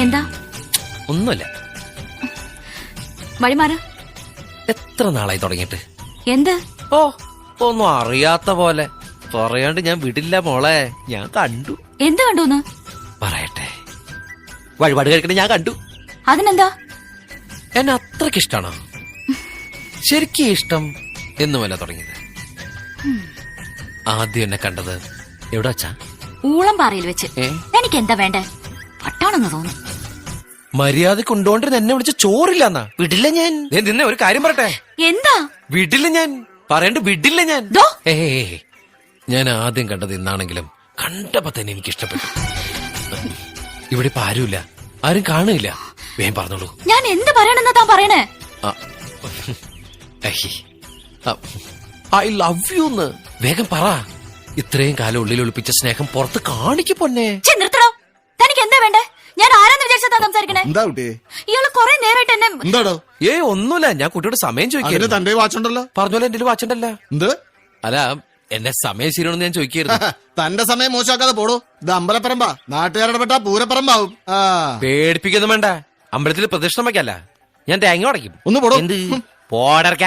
എന്താ? ഒന്നുമില്ല. വഴിമാറ. എത്ര നാളായി തുടങ്ങിയിട്ട്? എന്ത്? ഓ ഒന്നും അറിയാത്ത പോലെ. പറയാണ്ട് ഞാൻ വിടില്ല മോളെ. ഞാൻ കണ്ടു. എന്ത് കണ്ടു പറയട്ടെ. വഴിപാട് കഴിക്കണ ഞാൻ കണ്ടു. അതിനെന്താ? എന്നെ അത്രയ്ക്ക് ഇഷ്ടാണോ? ശരിക്കും ഇഷ്ടം എന്നുമല്ല തുടങ്ങിയത്. ആദ്യം എന്നെ കണ്ടത് എവിടെ വച്ചാ ഊളം പാറയിൽ വെച്ച്? എനിക്ക് എന്താ വേണ്ടേ? പട്ടാണെന്ന് തോന്നുന്നു. മര്യാദ കൊണ്ടുകൊണ്ടിരുന്ന എന്നെ വിളിച്ച് ചോറില്ലെന്നാ? വിടില്ല ഞാൻ. ഞാൻ നിന്നെ ഒരു കാര്യം പറട്ടെ എന്താ? വിടില്ല ഞാൻ. പറയണ്ട് വിടില്ല ഞാൻ. ദോ. ഏയ് ഞാൻ ആദ്യം കണ്ടത് ഇന്നാണെങ്കിലും കണ്ടപ്പോ തന്നെ എനിക്ക് ഇഷ്ടപ്പെട്ടു ഇവിടെ ഇപ്പൊ ആരുമില്ല. ആരും കാണില്ല വേഗം പറഞ്ഞോളൂ. ഞാൻ എന്ത് പറയണെന്നാ താൻ പറയണേ? ഐ ലവ് യു എന്ന്. വേഗം പറ. ഇത്രയും കാലം ഉള്ളിൽ ഒളിപ്പിച്ച സ്നേഹം പുറത്ത് കാണിക്കു പൊന്നെ. ചെ നിർത്തണോ എന്താ കുട്ടിയെ ഇയാൾ കൊറേ നേരായിട്ട് എന്നെ എന്താടോ? ഏയ് ഒന്നുമില്ല. ഞാൻ കുട്ടിയോട് സമയം അതിന് ചോദിക്കായിരുന്നു തന്റെ വാച്ചുണ്ടല്ലോ. പറഞ്ഞോലെ എന്റെ വാച്ചണ്ടല്ല. എന്ത്? അല്ല എന്നെ സമയം ശരിയാണെന്ന് ഞാൻ ചോദിക്കായിരുന്നു തന്റെ സമയം മോശമാക്കാതെ പോടോ. ഇത് അമ്പലപ്പറമ്പാ. നാട്ടുകാരുടെ പെട്ടാ പൂരപ്പറമ്പാവും. ആ. പേടിപ്പിക്കൊന്നും വേണ്ട. അമ്പലത്തിൽ പ്രദക്ഷിണം വയ്ക്കല്ല ഞാൻ തേങ്ങ ഉടയ്ക്കും. ഒന്ന് പോടോ. എന്ത്? പോടർക്ക.